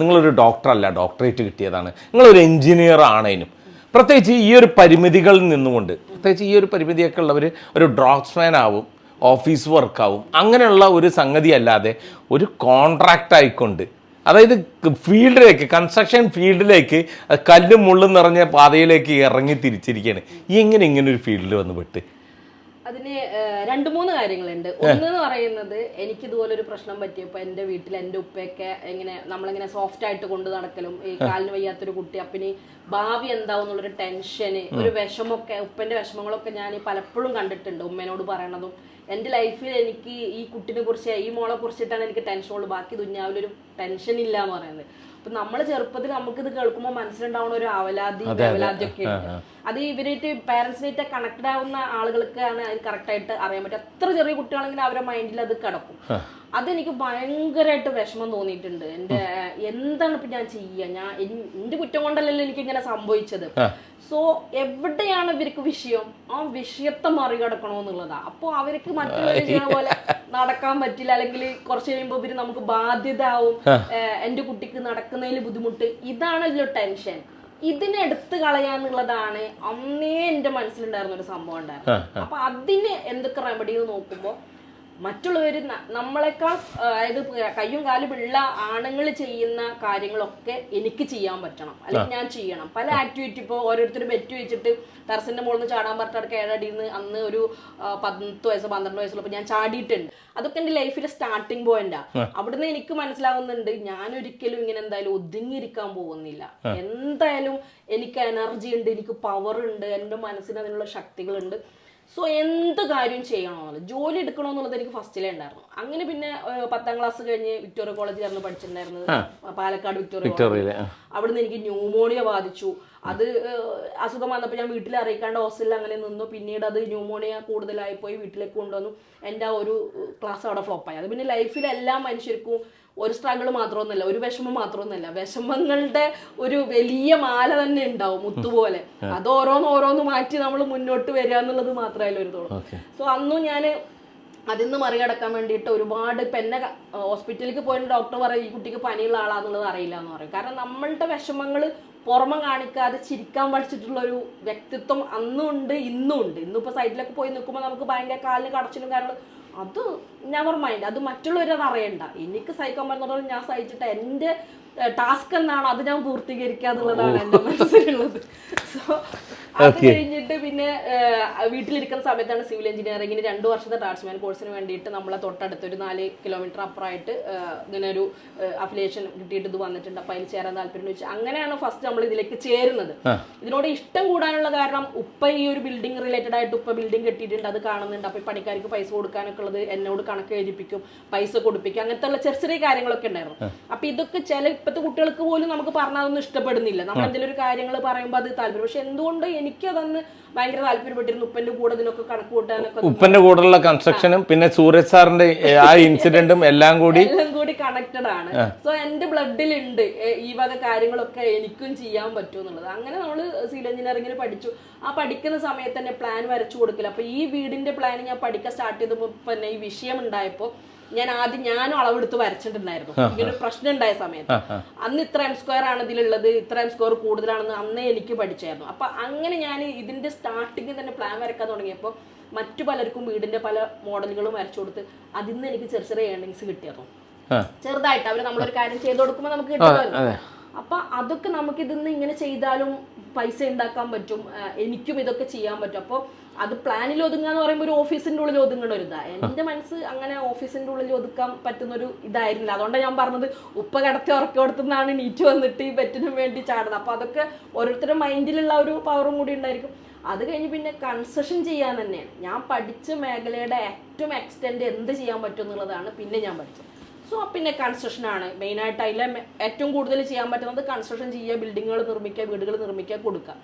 നിങ്ങളൊരു ഡോക്ടറല്ല ഡോക്ടറേറ്റ് കിട്ടിയതാണ്. നിങ്ങളൊരു എഞ്ചിനീയർ ആണേനും. പ്രത്യേകിച്ച് ഈ ഒരു പരിമിതികളിൽ നിന്നുകൊണ്ട് പ്രത്യേകിച്ച് ഈ ഒരു പരിമിതിയൊക്കെ ഉള്ളവർ ഒരു ഡ്രോഗ്സ്മാൻ ആവും ഓഫീസ് വർക്കാവും അങ്ങനെയുള്ള ഒരു സംഗതി അല്ലാതെ ഒരു കോൺട്രാക്റ്റ് ആയിക്കൊണ്ട് അതായത് ഫീൽഡിലേക്ക് കൺസ്ട്രക്ഷൻ ഫീൽഡിലേക്ക് കല്ലും മുള്ളും നിറഞ്ഞ പാതയിലേക്ക് ഇറങ്ങി തിരിച്ചിരിക്കുകയാണ് എങ്ങനെ ഇങ്ങനെ ഒരു ഫീൽഡിൽ വന്ന് പെട്ട്? അതിന് രണ്ടു മൂന്ന് കാര്യങ്ങളുണ്ട്. ഒന്ന് എന്ന് പറയുന്നത് എനിക്ക് ഇതുപോലെ ഒരു പ്രശ്നം പറ്റിയപ്പോൾ എന്റെ വീട്ടിൽ എന്റെ ഉപ്പയൊക്കെ ഇങ്ങനെ നമ്മളിങ്ങനെ സോഫ്റ്റ് ആയിട്ട് കൊണ്ട് നടക്കലും ഈ കാലിന് വയ്യാത്തൊരു കുട്ടി. അപ്പിനി ഭാവി എന്താവും എന്നുള്ളൊരു ടെൻഷന് ഒരു വിഷമൊക്കെ ഉപ്പന്റെ വിഷമങ്ങളൊക്കെ ഞാൻ പലപ്പോഴും കണ്ടിട്ടുണ്ട് ഉമ്മേനോട് പറയണതും. എന്റെ ലൈഫിൽ എനിക്ക് ഈ കുട്ടിനെ കുറിച്ച് ഈ മോളെ കുറിച്ചിട്ടാണ് എനിക്ക് ടെൻഷനുള്ളൂ ബാക്കി ദുന്യാവിലൊരു ടെൻഷൻ ഇല്ല എന്ന് പറയുന്നത്. അപ്പൊ നമ്മൾ ചെറുപ്പത്തിൽ നമുക്ക് ഇത് കേൾക്കുമ്പോൾ മനസ്സിലുണ്ടാവുന്ന ഒരു അവലാതി വേവലാതിയൊക്കെ ഉണ്ട് അത് ഇവരായിട്ട് പേരൻസിനായിട്ട് കണക്റ്റഡ് ആവുന്ന ആളുകൾക്കാണ് അത് കറക്റ്റ് ആയിട്ട് അറിയാൻ പറ്റും എത്ര ചെറിയ കുട്ടികളെങ്കിലും അവരുടെ മൈൻഡിൽ അത് കിടക്കും. അതെനിക്ക് ഭയങ്കരമായിട്ട് വിഷമം തോന്നിയിട്ടുണ്ട്. എന്റെ എന്താണ് ഇപ്പൊ ഞാൻ ചെയ്യുക ഞാൻ എന്റെ കുറ്റം കൊണ്ടല്ലല്ലോ എനിക്ക് ഇങ്ങനെ സംഭവിച്ചത് സോ എവിടെയാണ് ഇവർക്ക് വിഷയം? ആ വിഷയത്തെ മറികടക്കണോന്നുള്ളതാ. അപ്പോൾ അവർക്ക് മറ്റുള്ളവർ ചെയ്യണ പോലെ നടക്കാൻ പറ്റില്ല. അല്ലെങ്കിൽ കുറച്ച് കഴിയുമ്പോൾ ഇവർ നമുക്ക് ബാധ്യത ആവും എന്റെ എന്റെ കുട്ടിക്ക് നടക്കുന്നതിൽ ബുദ്ധിമുട്ട്. ഇതാണല്ലോ ടെൻഷൻ. ഇതിനെ എടുത്തു കളയാന്നുള്ളതാണ് അന്നേ എന്റെ മനസ്സിലുണ്ടായിരുന്ന ഒരു സംഭവം ഉണ്ടായിരുന്നു അപ്പൊ അതിന് എന്തൊക്കെ റെമഡി നോക്കുമ്പോ മറ്റുള്ളവർ നമ്മളെക്കാൾ അതായത് കയ്യും കാലും ഉള്ള ആണുങ്ങൾ ചെയ്യുന്ന കാര്യങ്ങളൊക്കെ എനിക്ക് ചെയ്യാൻ പറ്റണം. അല്ലെങ്കിൽ ഞാൻ ചെയ്യണം. പല ആക്ടിവിറ്റി ഇപ്പോൾ ഓരോരുത്തർ ബെറ്റ് വെച്ചിട്ട് ടെറസിന്റെ മുകളിൽ നിന്ന് ചാടാൻ പറഞ്ഞിട്ട് കേടടിന്ന് അന്ന് ഒരു പത്ത് പതിനെട്ട് വയസ്സ് പന്ത്രണ്ട് വയസ്സുള്ളപ്പോൾ ഞാൻ ചാടിയിട്ടുണ്ട്. അതൊക്കെ എന്റെ ലൈഫിലെ സ്റ്റാർട്ടിങ് പോയിന്റാ അവിടുന്ന് എനിക്ക് മനസ്സിലാവുന്നുണ്ട് ഞാൻ ഒരിക്കലും ഇങ്ങനെ എന്തായാലും ഒതുങ്ങിയിരിക്കാൻ പോകുന്നില്ല. എന്തായാലും എനിക്ക് എനർജി ഉണ്ട് എനിക്ക് പവർ ഉണ്ട് എന്റെ മനസ്സിന് അതിനുള്ള ശക്തികളുണ്ട്. സോ എന്ത് കാര്യം ചെയ്യണമെന്നുള്ളത്? ജോലി എടുക്കണമെന്നുള്ളത് എനിക്ക് ഫസ്റ്റിലേ ഉണ്ടായിരുന്നു. അങ്ങനെ പിന്നെ പത്താം ക്ലാസ് കഴിഞ്ഞ് വിക്ടോറിയ കോളേജിലായിരുന്നു പഠിച്ചിട്ടുണ്ടായിരുന്നത്. പാലക്കാട് വിക്ടോറിയ. അവിടുന്ന് എനിക്ക് ന്യൂമോണിയ ബാധിച്ചു. അത് അസുഖം വന്നപ്പോൾ ഞാൻ വീട്ടിൽ അറിയിക്കാണ്ട് ഹോസ്റ്റലിൽ അങ്ങനെ നിന്നു. പിന്നീട് അത് ന്യൂമോണിയ കൂടുതലായി പോയി വീട്ടിലേക്ക് കൊണ്ടുവന്നു. എന്റെ ആ ഒരു ക്ലാസ് അവിടെ ഫ്ലോപ്പായി അത് പിന്നെ ലൈഫിൽ എല്ലാ മനുഷ്യർക്കും ഒരു സ്ട്രഗിൾ മാത്രമൊന്നുമല്ല ഒരു വിഷമം മാത്രമൊന്നുമല്ല. വിഷമങ്ങളുടെ ഒരു വലിയ മാല തന്നെ ഉണ്ടാവും മുത്തുപോലെ. അത് ഓരോന്ന് ഓരോന്ന് മാറ്റി നമ്മൾ മുന്നോട്ട് വരിക എന്നുള്ളത് മാത്രമല്ല ഒരു തോളം സോ അന്നും ഞാൻ അതിൽ നിന്ന് മറികടക്കാൻ വേണ്ടിയിട്ട് ഒരുപാട് ഇപ്പം എന്നെ ഹോസ്പിറ്റലിലേക്ക് പോയിട്ട് ഡോക്ടർ പറയും ഈ കുട്ടിക്ക് പനിയുള്ള ആളാന്നുള്ളത് അറിയില്ല എന്ന് പറയും. കാരണം നമ്മളുടെ വിഷമങ്ങൾ പുറമെ കാണിക്കാതെ ചിരിക്കാൻ പഠിച്ചിട്ടുള്ള ഒരു വ്യക്തിത്വം അന്നും ഉണ്ട് ഇന്നും ഉണ്ട് ഇന്നിപ്പോൾ സൈഡിലൊക്കെ പോയി നിൽക്കുമ്പോൾ നമുക്ക് ഭയങ്കര കാലിന് കടച്ചിലും കാര്യങ്ങളും അത് നെവർ മൈൻഡ് അത് മറ്റുള്ളവരെ അത് അറിയണ്ട. എനിക്ക് സഹിക്കാൻ പറ്റുന്നതോളം ഞാൻ സഹിച്ചിട്ട് എന്റെ ടാസ്ക് എന്നാണ് അത് ഞാൻ പൂർത്തീകരിക്കുക എന്നുള്ളതാണ് എന്റെ മനസ്സിലുള്ളത്. സോ അത് കഴിഞ്ഞിട്ട് പിന്നെ വീട്ടിലിരിക്കുന്ന സമയത്താണ് സിവിൽ എഞ്ചിനീയറിംഗിന് രണ്ട് വർഷത്തെ ട്രാൻസ്മാൻ കോഴ്സിന് വേണ്ടിയിട്ട് നമ്മളെ തൊട്ടടുത്ത് ഒരു നാല് കിലോമീറ്റർ അപ്പുറമായിട്ട് ഇങ്ങനെ ഒരു അഫിലിയേഷൻ കിട്ടിയിട്ട് ഇത് വന്നിട്ടുണ്ട്. അപ്പോൾ അതിൽ ചേരാൻ താല്പര്യം വെച്ച് അങ്ങനെയാണ് ഫസ്റ്റ് നമ്മൾ ഇതിലേക്ക് ചേരുന്നത്. ഇതിനോട് ഇഷ്ടം കൂടാനുള്ള കാരണം ഉപ്പ ഈ ഒരു ബിൽഡിംഗ് റിലേറ്റഡ് ആയിട്ട് ഉപ്പ ബിൽഡിംഗ് കെട്ടിയിട്ടുണ്ട് അത് കാണുന്നുണ്ട്. അപ്പോൾ പണിക്കാർക്ക് പൈസ കൊടുക്കാനൊക്കെ ഉള്ളത് എന്നോട് കണക്ക് എഴുതിപ്പിക്കും പൈസ കൊടുപ്പിക്കും അങ്ങനത്തെ ഉള്ള ചെറിയ ചെറിയ കാര്യങ്ങളൊക്കെ ഉണ്ടായിരുന്നു. അപ്പൊ ഇതൊക്കെ ചില ഇപ്പോഴത്തെ കുട്ടികൾക്ക് പോലും നമുക്ക് പറഞ്ഞതൊന്നും ഇഷ്ടപ്പെടുന്നില്ല. നമ്മൾ എന്തെങ്കിലും ഒരു കാര്യങ്ങൾ പറയുമ്പോൾ അത് താല്പര്യം. പക്ഷെ എന്തുകൊണ്ട് എനിക്ക് അതന്ന് ഭയങ്കര താല്പര്യപ്പെട്ടിരുന്നു? ഉപ്പന്റെ കൂടെ ഇതിനൊക്കെ കണക്ക് കൂട്ടാനൊക്കെ ഉപ്പന്റെ കൂടെയുള്ള കൺസ്ട്രക്ഷനും പിന്നെ സൂരജ് സാറിന്റെ ആ ഇൻസിഡന്റും എല്ലാം കൂടി എല്ലാം കൂടി കണക്റ്റഡ് ആണ്. സോ എന്റെ ബ്ലഡിലുണ്ട് ഈ വക കാര്യങ്ങളൊക്കെ എനിക്കും ചെയ്യാൻ പറ്റും എന്നുള്ളത്. അങ്ങനെ നമ്മൾ സിവിൽ എഞ്ചിനീയറിംഗിന് പഠിച്ചു. ആ പഠിക്കുന്ന സമയത്ത് തന്നെ പ്ലാൻ വരച്ചു കൊടുക്കില്ല അപ്പൊ ഈ വീടിന്റെ പ്ലാൻ ഞാൻ പഠിക്കാൻ സ്റ്റാർട്ട് ചെയ്തപ്പോൾ തന്നെ ഈ വിഷയം ഉണ്ടായപ്പോൾ ഞാൻ ആദ്യം ഞാനും അളവെടുത്ത് വരച്ചിട്ടുണ്ടായിരുന്നു. ഇങ്ങനെ ഒരു പ്രശ്നം ഉണ്ടായ സമയത്ത്. അന്ന് ഇത്ര എം സ്ക്വയർ ആണ് ഇതിലുള്ളത് ഇത്ര എം സ്ക്വയർ കൂടുതലാണെന്ന് അന്നേ എനിക്ക് പഠിച്ചായിരുന്നു. അപ്പൊ അങ്ങനെ ഞാൻ ഇതിന്റെ സ്റ്റാർട്ടിങ്ങിൽ തന്നെ പ്ലാൻ വരക്കാൻ തുടങ്ങിയപ്പോൾ മറ്റു പലർക്കും വീടിന്റെ പല മോഡലുകളും വരച്ചു കൊടുത്ത് അതിൽ നിന്ന് എനിക്ക് ചെറിയ ചെറിയ ഏർണിങ്സ് കിട്ടിയിരുന്നു ആ. ചെറുതായിട്ട് അവർ നമ്മളൊരു കാര്യം ചെയ്തു കൊടുക്കുമ്പോൾ നമുക്ക് കിട്ടുമല്ലോ അപ്പൊ അതൊക്കെ നമുക്ക് ഇതിന്ന് ഇങ്ങനെ ചെയ്താലും പൈസ ഉണ്ടാക്കാൻ പറ്റും എനിക്കും ഇതൊക്കെ ചെയ്യാൻ പറ്റും. അപ്പോൾ അത് പ്ലാനിൽ ഒതുങ്ങുക എന്ന് പറയുമ്പോൾ ഒരു ഓഫീസിന്റെ ഉള്ളിൽ ഒതുങ്ങണ ഒരു ഇതാ. എന്റെ മനസ്സ് അങ്ങനെ ഓഫീസിന്റെ ഉള്ളിൽ ഒതുക്കാൻ പറ്റുന്ന ഒരു ഇതായിരുന്നില്ല. അതുകൊണ്ടാണ് ഞാൻ പറഞ്ഞത് ഉപ്പ കടത്തി ഉറക്കി കൊടുത്തുനിന്നാണ് നീറ്റ് വന്നിട്ട് ഈ പെറ്റിനും വേണ്ടി ചാടുന്നത്. അപ്പൊ അതൊക്കെ ഓരോരുത്തരുടെ മൈൻഡിലുള്ള ഒരു പവറും കൂടി ഉണ്ടായിരിക്കും. അത് കഴിഞ്ഞ് പിന്നെ കൺസെഷൻ ചെയ്യാൻ തന്നെയാണ് ഞാൻ പഠിച്ച മേഖലയുടെ ഏറ്റവും എക്സ്റ്റെൻഡ് എന്ത് ചെയ്യാൻ പറ്റും എന്നുള്ളതാണ് പിന്നെ ഞാൻ പഠിച്ചത്. സോ പിന്നെ കൺസ്ട്രക്ഷൻ ആണ്. മെയിനായിട്ട് അതിലെ ഏറ്റവും കൂടുതൽ ചെയ്യാൻ പറ്റുന്നത് കൺസ്ട്രക്ഷൻ ചെയ്യുക ബിൽഡിങ്ങുകൾ നിർമ്മിക്കുക വീടുകൾ നിർമ്മിക്കുക കൊടുക്കുക.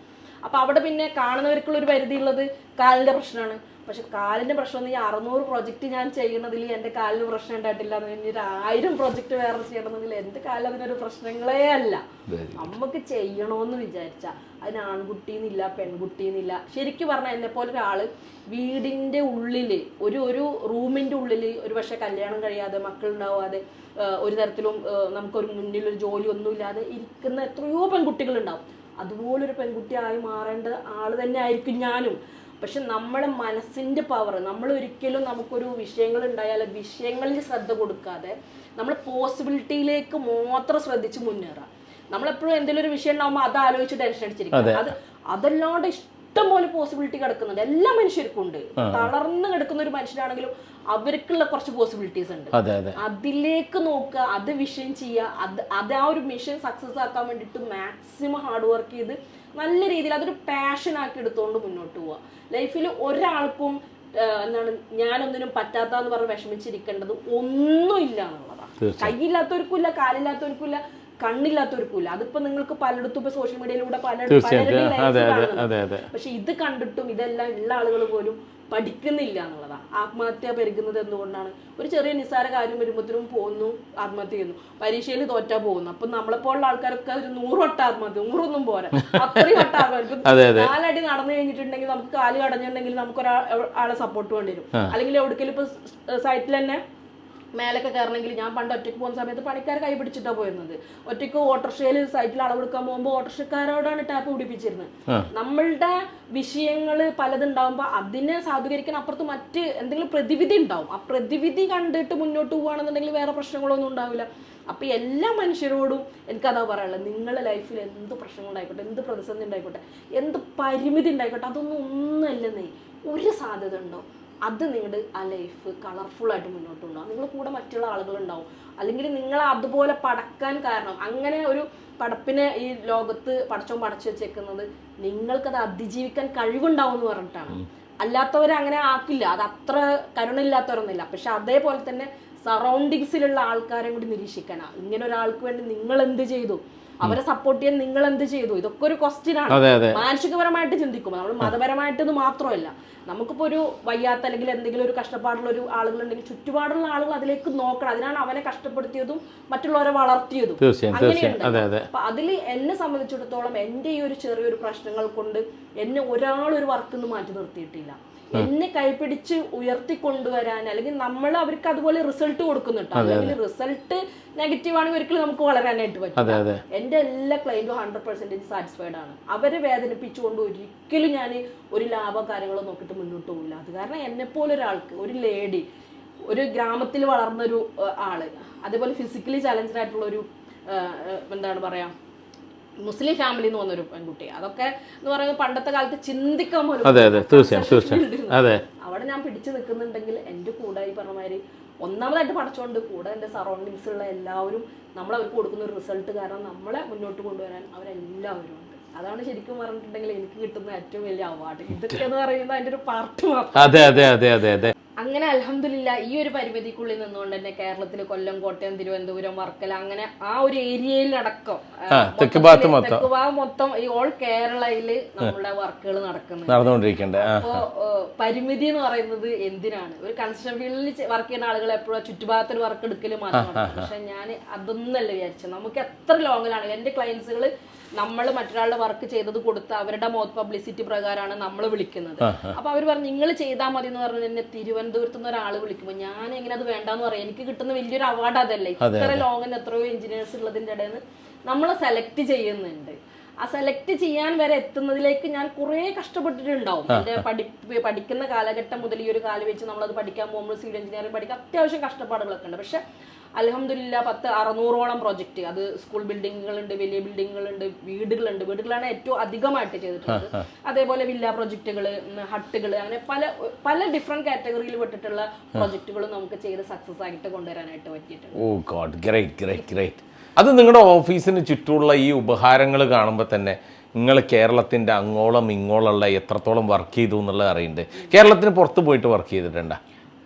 അപ്പൊ അവിടെ പിന്നെ കാണുന്നവർക്കുള്ള ഒരു പരിധി ഉള്ളത് കാലിന്റെ പ്രശ്നമാണ്. പക്ഷെ കാലിന്റെ പ്രശ്നം എന്ന് ഈ അറുന്നൂറ് പ്രൊജക്ട് ഞാൻ ചെയ്യുന്നതിൽ എന്റെ കാലിന് പ്രശ്നം ഉണ്ടായിട്ടില്ല എന്ന് ഒരു ആയിരം പ്രൊജക്ട് വേറെ ചെയ്യണമെങ്കിൽ എന്റെ കാലിൽ അതിനൊരു പ്രശ്നങ്ങളേ അല്ല. നമുക്ക് ചെയ്യണമെന്ന് വിചാരിച്ച. അതിന് ആൺകുട്ടിന്നില്ല പെൺകുട്ടിന്നില്ല. ശരിക്കും പറഞ്ഞാൽ എന്നെ പോലെ ഒരാൾ വീടിന്റെ ഉള്ളിൽ ഒരു ഒരു റൂമിന്റെ ഉള്ളിൽ ഒരു പക്ഷെ കല്യാണം കഴിയാതെ മക്കളുണ്ടാവാതെ ഉണ്ടാവാതെ ഒരു തരത്തിലും നമുക്കൊരു മുന്നിൽ ഒരു ജോലി ഒന്നുമില്ലാതെ ഇരിക്കുന്ന എത്രയോ പെൺകുട്ടികളുണ്ടാവും. അതുപോലൊരു പെൺകുട്ടിയായി മാറേണ്ട ആൾ തന്നെ ആയിരിക്കും ഞാനും. പക്ഷെ നമ്മളെ മനസ്സിന്റെ പവർ നമ്മൾ ഒരിക്കലും നമുക്കൊരു വിഷയങ്ങൾ ഉണ്ടായാൽ വിഷയങ്ങളിൽ ശ്രദ്ധ കൊടുക്കാതെ നമ്മൾ പോസിബിലിറ്റിയിലേക്ക് മാത്രം ശ്രദ്ധിച്ച് മുന്നേറാം. നമ്മളെപ്പോഴും എന്തെങ്കിലും ഒരു വിഷയം ഉണ്ടാകുമ്പോൾ അത് ആലോചിച്ച് ടെൻഷൻ അടിച്ചിരിക്കും അത് അതല്ലാണ്ട് ഇഷ്ടം പോലെ പോസിബിലിറ്റി കിടക്കുന്നുണ്ട് എല്ലാ മനുഷ്യർക്കും ഉണ്ട്. തളർന്ന് കിടക്കുന്ന ഒരു മനുഷ്യനാണെങ്കിലും അവർക്കുള്ള കുറച്ച് പോസിബിലിറ്റീസ് ഉണ്ട്. അതെ അതെ. അതിലേക്ക് നോക്കുക അത് വിഷയം ചെയ്യുക അത് അത് ആ ഒരു മിഷൻ സക്സസ് ആക്കാൻ വേണ്ടിയിട്ട് മാക്സിമം ഹാർഡ് വർക്ക് ചെയ്ത് നല്ല രീതിയിൽ അതൊരു പാഷൻ ആക്കി എടുത്തുകൊണ്ട് മുന്നോട്ട് പോവുക. ലൈഫിൽ ഒരാൾക്കും എന്താണ് ഞാനൊന്നിനും പറ്റാത്തന്ന് പറഞ്ഞ് വിഷമിച്ചിരിക്കേണ്ടത് ഒന്നുമില്ല എന്നുള്ളതാണ്. കൈയില്ലാത്തവർക്കും ഇല്ല കാലില്ലാത്തവർക്കും ഇല്ല കണ്ണില്ലാത്തവർക്കും പൂല. അതിപ്പോ നിങ്ങൾക്ക് പലയിടത്തും ഇപ്പൊ സോഷ്യൽ മീഡിയയിലൂടെ പലയിടത്തും പക്ഷെ ഇത് കണ്ടിട്ടും ഇതെല്ലാം ഉള്ള ആളുകൾ പോലും പഠിക്കുന്നില്ല എന്നുള്ളതാണ് ആത്മഹത്യ പെരുകുന്നത് എന്തുകൊണ്ടാണ്? ഒരു ചെറിയ നിസ്സാര കാര്യം വരുമ്പോഴത്തേനും പോകുന്നു ആത്മഹത്യ ചെയ്യുന്നു. പരീക്ഷയിൽ തോറ്റാ പോകുന്നു. അപ്പൊ നമ്മളെപ്പോലുള്ള ആൾക്കാരൊക്കെ ഒരു നൂറ് വട്ട ആത്മഹത്യ നൂറൊന്നും പോരാ. അത്രയും വട്ട ആത്മഹത്യ. നാലടി നടന്നു കഴിഞ്ഞിട്ടുണ്ടെങ്കിൽ നമുക്ക് കാൽ കടഞ്ഞിട്ടുണ്ടെങ്കിൽ നമുക്ക് ഒരാളെ സപ്പോർട്ട് വേണ്ടി വരും. അല്ലെങ്കിൽ എവിടെക്കെങ്കിലും ഇപ്പൊ സൈറ്റിൽ തന്നെ മേലൊക്കെ കയറണമെങ്കിൽ ഞാൻ പണ്ട് ഒറ്റയ്ക്ക് പോകുന്ന സമയത്ത് പണിക്കാർ കൈ പിടിച്ചിട്ടാണ് പോയിരുന്നത്. ഒറ്റയ്ക്ക് ഓട്ടോറിക്ഷയിൽ സൈറ്റിൽ അളവെടുക്കാൻ പോകുമ്പോൾ ഓട്ടോറിക്ഷക്കാരോടാണ് ടാപ്പ് പിടിപ്പിച്ചിരുന്നത്. നമ്മളുടെ വിഷയങ്ങൾ പലതുണ്ടാവുമ്പോൾ അതിനെ സാധൂകരിക്കാൻ അപ്പുറത്ത് മറ്റ് എന്തെങ്കിലും പ്രതിവിധി ഉണ്ടാവും. ആ പ്രതിവിധി കണ്ടിട്ട് മുന്നോട്ട് പോവുകയാണെന്നുണ്ടെങ്കിൽ വേറെ പ്രശ്നങ്ങളൊന്നും ഉണ്ടാവില്ല. അപ്പൊ എല്ലാ മനുഷ്യരോടും എനിക്കതാ പറയാനുള്ളത്. നിങ്ങളുടെ ലൈഫിൽ എന്ത് പ്രശ്നങ്ങൾ ഉണ്ടായിക്കോട്ടെ എന്ത് പ്രതിസന്ധി ഉണ്ടായിക്കോട്ടെ എന്ത് പരിമിതി ഉണ്ടായിക്കോട്ടെ അതൊന്നും ഒന്നല്ലെന്നേ ഒരു സാധ്യത ഉണ്ടോ? അത് നിങ്ങളുടെ ആ ലൈഫ് കളർഫുൾ ആയിട്ട് മുന്നോട്ട് കൊണ്ടുപോകും. നിങ്ങൾ കൂടെ മറ്റുള്ള ആളുകളുണ്ടാവും. അല്ലെങ്കിൽ നിങ്ങൾ അതുപോലെ പടക്കാൻ കാരണം അങ്ങനെ ഒരു പടപ്പിനെ ഈ ലോകത്ത് പടച്ചോൻ പടച്ചു വെച്ചേക്കുന്നത് നിങ്ങൾക്കത് അതിജീവിക്കാൻ കഴിവുണ്ടാവും എന്ന് പറഞ്ഞിട്ടാണ് അല്ലാത്തവരെ അങ്ങനെ ആക്കില്ല. അത് അത്ര കരുണയില്ലാത്തവരൊന്നുമില്ല. പക്ഷെ അതേപോലെ തന്നെ സറൗണ്ടിങ്സിലുള്ള ആൾക്കാരെ കൂടി നിരീക്ഷിക്കണം. ഇങ്ങനെ ഒരാൾക്ക് വേണ്ടി നിങ്ങൾ എന്ത് ചെയ്തു? അവരെ സപ്പോർട്ട് ചെയ്യാൻ നിങ്ങൾ എന്ത് ചെയ്തു? ഇതൊക്കെ ഒരു ക്വസ്റ്റ്യൻ ആണ്. മാനസികപരമായിട്ട് ചിന്തിക്കുമ്പോൾ നമ്മൾ മതപരമായിട്ട് ഇത് മാത്രമല്ല. നമുക്കിപ്പോ ഒരു വയ്യാത്ത അല്ലെങ്കിൽ എന്തെങ്കിലും ഒരു കഷ്ടപ്പാടുള്ള ഒരു ആളുകളുണ്ടെങ്കിൽ ചുറ്റുപാടുള്ള ആളുകൾ അതിലേക്ക് നോക്കണം. അതിനാണ് അവനെ കഷ്ടപ്പെടുത്തിയതും മറ്റുള്ളവരെ വളർത്തിയതും. അങ്ങനെയുണ്ട് അപ്പൊ അതിൽ എന്നെ സംബന്ധിച്ചിടത്തോളം എന്റെ ഈ ഒരു ചെറിയൊരു പ്രശ്നങ്ങൾ കൊണ്ട് എന്നെ ഒരാളൊരു വർക്കിൽ നിന്ന് മാറ്റി നിർത്തിയിട്ടില്ല. എന്നെ കൈപിടിച്ച് ഉയർത്തിക്കൊണ്ടുവരാൻ അല്ലെങ്കിൽ നമ്മൾ അവർക്ക് അതുപോലെ റിസൾട്ട് കൊടുക്കുന്നുണ്ട്. അല്ലെങ്കിൽ റിസൾട്ട് നെഗറ്റീവ് ആണെങ്കിൽ ഒരിക്കലും നമുക്ക് വളരാനായിട്ട് പറ്റും എന്റെ എല്ലാ ക്ലൈന്റും ഹൺഡ്രഡ് പെർസെന്റേജ് സാറ്റിസ്ഫൈഡ് ആണ്. അവരെ വേദനിപ്പിച്ചുകൊണ്ട് ഒരിക്കലും ഞാൻ ഒരു ലാഭ കാര്യങ്ങളോ നോക്കിയിട്ട് മുന്നോട്ട് പോകില്ല അത് കാരണം എന്നെ പോലെ ഒരാൾക്ക് ഒരു ലേഡി ഒരു ഗ്രാമത്തിൽ വളർന്നൊരു ആൾ അതേപോലെ ഫിസിക്കലി ചലഞ്ചഡ് ആയിട്ടുള്ള ഒരു എന്താണ് പറയാ മുസ്ലിം ഫാമിലി എന്ന് വന്നൊരു പെൺകുട്ടി. അതൊക്കെ എന്ന് പറയുന്നത് പണ്ടത്തെ കാലത്ത് ചിന്തിക്കാൻ പോലും അതെ അതെ. തീർച്ചയായും തീർച്ചയായും. അതെ. അവിടെ ഞാൻ പിടിച്ചു നിൽക്കുന്നുണ്ടെങ്കിൽ എന്റെ കൂടെ ഈ പറഞ്ഞ മാതിരി ഒന്നാമതായിട്ട് പഠിച്ചുകൊണ്ട് കൂടെ എന്റെ സറൗണ്ടിങ്സ് ഉള്ള എല്ലാവരും നമ്മൾ അവർക്ക് കൊടുക്കുന്ന ഒരു റിസൾട്ട് കാരണം നമ്മളെ മുന്നോട്ട് കൊണ്ടുവരാൻ അവരെല്ലാവരും ഉണ്ട്. അതാണ് ശരിക്കും പറഞ്ഞിട്ടുണ്ടെങ്കിൽ എനിക്ക് കിട്ടുന്ന ഏറ്റവും വലിയ അവാർഡ് ഇതൊക്കെ എന്ന് പറയുന്നത് അതിന്റെ ഒരു പാർട്ട് മാത്രം. അതെ അതെ അതെ അതെ അതെ. അങ്ങനെ അലഹമില്ല ഈ ഒരു പരിമിതിക്കുള്ളിൽ നിന്നുകൊണ്ട് തന്നെ കേരളത്തിൽ കൊല്ലം കോട്ടയം തിരുവനന്തപുരം വർക്കല അങ്ങനെ ആ ഒരു ഏരിയയിലടക്കം തെക്ക് ഭാഗത്ത് മൊത്തം. മൊത്തം ഈ ഓൾ കേരളയിൽ നമ്മുടെ വർക്കുകൾ നടക്കുന്നത് അപ്പോ പരിമിതി എന്ന് പറയുന്നത് എന്തിനാണ്? ഒരു കൺസ്ട്രക്ഷൻ ഫീൽഡിൽ വർക്ക് ചെയ്യുന്ന ആളുകൾ എപ്പോഴും ചുറ്റുഭാഗത്തൊരു വർക്ക് എടുക്കൽ മാത്രമാണ്. പക്ഷെ ഞാൻ അതൊന്നല്ല വിചാരിച്ചത്. നമുക്ക് എത്ര ലോങ്ങിലാണ് എന്റെ ക്ലയൻസുകൾ നമ്മൾ മറ്റൊരാളുടെ വർക്ക് ചെയ്തത് കൊടുത്ത് അവരുടെ മൗത്ത് പബ്ലിസിറ്റി പ്രകാരമാണ് നമ്മൾ വിളിക്കുന്നത്. അപ്പൊ അവർ പറഞ്ഞു നിങ്ങൾ ചെയ്താൽ മതി എന്ന് പറഞ്ഞു എന്നെ തിരുവനന്തപുരത്ത് നിന്ന് ഒരാൾ വിളിക്കുമ്പോൾ ഞാൻ എങ്ങനെ അത് വേണ്ടെന്ന് പറയാം? എനിക്ക് കിട്ടുന്ന വലിയൊരു അവാർഡ് അതല്ലേ? ഇത്ര ലോങ്ങിന് എത്രയോ എഞ്ചിനീയേഴ്സ് ഉള്ളതിന്റെ ഇടയിൽ നമ്മളെ സെലക്ട് ചെയ്യുന്നുണ്ട്. ആ സെലക്ട് ചെയ്യാൻ വരെ എത്തുന്നതിലേക്ക് ഞാൻ കുറേ കഷ്ടപ്പെട്ടിട്ടുണ്ടാവും. എന്റെ പഠി പഠിക്കുന്ന കാലഘട്ടം മുതൽ ഈ ഒരു കാലം വെച്ച് നമ്മളത് പഠിക്കാൻ പോകുമ്പോൾ സിവിൽ എഞ്ചിനീയറിംഗ് പഠിക്കാൻ അത്യാവശ്യം കഷ്ടപ്പാടുകളൊക്കെ ഉണ്ട്. പക്ഷെ അലഹമില്ല പത്ത് അറുന്നൂറോളം പ്രോജക്റ്റ് അത് സ്കൂൾ ബിൽഡിങ്ങുകളുണ്ട് വലിയ ബിൽഡിങ്ങുകളുണ്ട് വീടുകളുണ്ട്. വീടുകളാണ് ഏറ്റവും അധികമായിട്ട് ചെയ്തിട്ടുള്ളത്. അതേപോലെ വില്ല പ്രൊജക്ടുകൾ ഹട്ടുകൾ അങ്ങനെ പല പല ഡിഫറെന്റ് കാറ്റഗറിയിൽ പെട്ടിട്ടുള്ള പ്രൊജക്റ്റുകളും നമുക്ക് ചെയ്ത് സക്സസ് ആയിട്ട് കൊണ്ടുവരാനായിട്ട് പറ്റിയിട്ടുണ്ട്. Oh God great great great അത് നിങ്ങളുടെ ഓഫീസിന് ചുറ്റുമുള്ള ഈ ഉപഹാരങ്ങൾ കാണുമ്പോൾ തന്നെ നിങ്ങൾ കേരളത്തിന്റെ അങ്ങോളം ഇങ്ങോളമുള്ള എത്രത്തോളം വർക്ക് ചെയ്തു എന്നുള്ളത് അറിയുന്നുണ്ട് കേരളത്തിന് പുറത്ത് പോയിട്ട് വർക്ക് ചെയ്തിട്ടുണ്ടോ?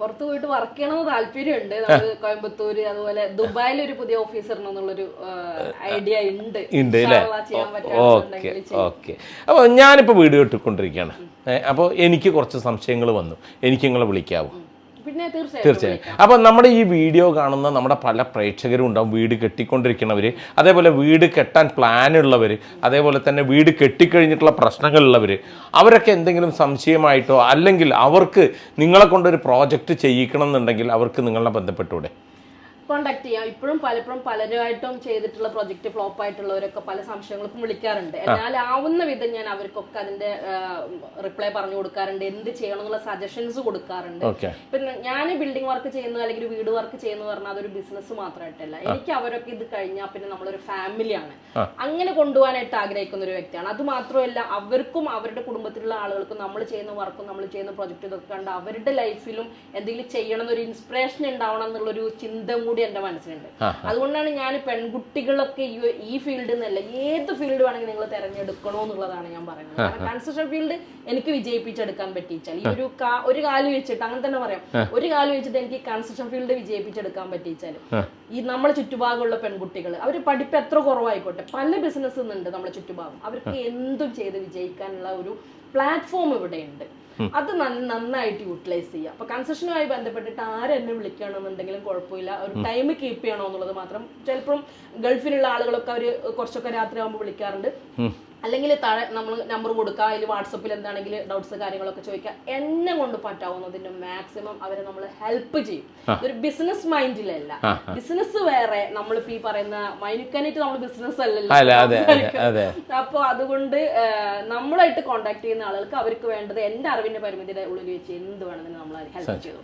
പുറത്ത് പോയിട്ട് വർക്ക് ചെയ്യണമെന്ന് താല്പര്യമുണ്ട്. നമുക്ക് കോയമ്പത്തൂര് അതുപോലെ ദുബായിൽ ഒരു പുതിയ ഓഫീസർ എന്നുള്ളൊരു ഐഡിയ ഉണ്ട്. ഉണ്ട് ഓക്കെ. ഓക്കെ. അപ്പോൾ ഞാനിപ്പോൾ വീഡിയോ ഇട്ടുകൊണ്ടിരിക്കുകയാണ് അപ്പോൾ എനിക്ക് കുറച്ച് സംശയങ്ങൾ വന്നു. എനിക്ക് നിങ്ങളെ വിളിക്കാവൂ. തീർച്ചയായും അപ്പോൾ നമ്മുടെ ഈ വീഡിയോ കാണുന്ന നമ്മുടെ പല പ്രേക്ഷകരും ഉണ്ടാവും. വീട് കെട്ടിക്കൊണ്ടിരിക്കുന്നവർ അതേപോലെ വീട് കെട്ടാൻ പ്ലാൻ ഉള്ളവര് അതേപോലെ തന്നെ വീട് കെട്ടിക്കഴിഞ്ഞിട്ടുള്ള പ്രശ്നങ്ങളുള്ളവര് അവരൊക്കെ എന്തെങ്കിലും സംശയമായിട്ടോ അല്ലെങ്കിൽ അവർക്ക് നിങ്ങളെ കൊണ്ടൊരു പ്രോജക്റ്റ് ചെയ്യിക്കണം എന്നുണ്ടെങ്കിൽ അവർക്ക് നിങ്ങളെ ബന്ധപ്പെട്ടൂടെ കോണ്ടാക്ട് ചെയ്യാം. ഇപ്പോഴും പലപ്പോഴും പലരുമായിട്ടും ചെയ്തിട്ടുള്ള പ്രൊജക്ട് ഫ്ലോപ്പ് ആയിട്ടുള്ളവരൊക്കെ പല സംശയങ്ങൾക്കും വിളിക്കാറുണ്ട്. എന്നാൽ ആവുന്ന വിധം ഞാൻ അവർക്കൊക്കെ അതിന്റെ റിപ്ലൈ പറഞ്ഞു കൊടുക്കാറുണ്ട്. എന്ത് ചെയ്യണം എന്നുള്ള സജഷൻസ് കൊടുക്കാറുണ്ട്. പിന്നെ ഞാൻ ബിൽഡിംഗ് വർക്ക് ചെയ്യുന്നു അല്ലെങ്കിൽ വീട് വർക്ക് ചെയ്യുന്നു പറഞ്ഞാൽ അതൊരു ബിസിനസ് മാത്രമായിട്ടല്ല. എനിക്ക് അവരൊക്കെ ഇത് കഴിഞ്ഞാൽ പിന്നെ നമ്മളൊരു ഫാമിലിയാണ് അങ്ങനെ കൊണ്ടുപോകാനായിട്ട് ആഗ്രഹിക്കുന്ന ഒരു വ്യക്തിയാണ്. അത് മാത്രമല്ല അവർക്കും അവരുടെ കുടുംബത്തിലുള്ള ആളുകൾക്കും നമ്മൾ ചെയ്യുന്ന വർക്കും നമ്മൾ ചെയ്യുന്ന പ്രൊജക്റ്റ് ഇതൊക്കെ കണ്ട് അവരുടെ ലൈഫിലും എന്തെങ്കിലും ചെയ്യണം എന്നൊരു ഇൻസ്പിറേഷൻ ഉണ്ടാവണം എന്നുള്ളൊരു ചിന്ത കൂടി എന്റെ മനസ്സിലുണ്ട്. അതുകൊണ്ടാണ് ഞാൻ പെൺകുട്ടികളൊക്കെ ഈ ഫീൽഡിൽ നിന്നല്ല ഏത് ഫീൽഡ് വേണമെങ്കിൽ നിങ്ങൾ തിരഞ്ഞെടുക്കണോ എന്നുള്ളതാണ് ഞാൻ പറയുന്നത്. കൺസ്ട്രക്ഷൻ ഫീൽഡ് എനിക്ക് വിജയിപ്പിച്ചെടുക്കാൻ പറ്റിച്ചാൽ ഈ ഒരു ഒരു കാൽ വെച്ചിട്ട് അങ്ങനെ തന്നെ പറയാം. ഒരു കാൽ വെച്ചിട്ട് എനിക്ക് കൺസ്ട്രക്ഷൻ ഫീൽഡ് വിജയിപ്പിച്ചെടുക്കാൻ പറ്റിച്ചാൽ ഈ നമ്മുടെ ചുറ്റുഭാഗമുള്ള പെൺകുട്ടികൾ അവർ പഠിപ്പ് എത്ര കുറവായിക്കോട്ടെ പല ബിസിനസ് ഉണ്ട് നമ്മുടെ ചുറ്റുഭാഗം. അവർക്ക് എന്തും ചെയ്ത് വിജയിക്കാനുള്ള ഒരു പ്ലാറ്റ്ഫോം ഇവിടെ ഉണ്ട് അത് നന്ന- നന്നായിട്ട് യൂട്ടിലൈസ് ചെയ്യുക അപ്പൊ കൺസെഷനുമായി ബന്ധപ്പെട്ടിട്ട് ആരെന്നെ വിളിക്കണമെന്നുണ്ടെങ്കിലും കുഴപ്പമില്ല. ഒരു ടൈം കീപ്പ് ചെയ്യണോ എന്നുള്ളത് മാത്രം. ചിലപ്പം ഗൾഫിലുള്ള ആളുകളൊക്കെ അവർ കുറച്ചൊക്കെ രാത്രി ആകുമ്പോൾ വിളിക്കാറുണ്ട് അല്ലെങ്കിൽ താഴെ നമ്മൾ നമ്പർ കൊടുക്കുക അതിൽ വാട്സപ്പിൽ എന്താണെങ്കിൽ ഡൗട്ട്സ് കാര്യങ്ങളൊക്കെ ചോദിക്കുക എന്നെ കൊണ്ട് പറ്റാവുന്നതിന്റെ മാക്സിമം അവരെ നമ്മൾ ഹെൽപ്പ് ചെയ്യും. ഒരു ബിസിനസ് മൈൻഡിലല്ല ബിസിനസ് വേറെ. നമ്മളിപ്പോ ഈ പറയുന്ന മൈനുക്കാനായിട്ട് നമ്മൾ ബിസിനസ് അല്ലല്ലോ. അപ്പോൾ അതുകൊണ്ട് നമ്മളായിട്ട് കോണ്ടാക്ട് ചെയ്യുന്ന ആളുകൾക്ക് അവർക്ക് വേണ്ടത് എന്റെ അറിവിന്റെ പരിമിതിയുടെ ഉള്ളിൽ വെച്ച് എന്ത് വേണമെങ്കിലും നമ്മൾ ഹെൽപ്പ് ചെയ്തു.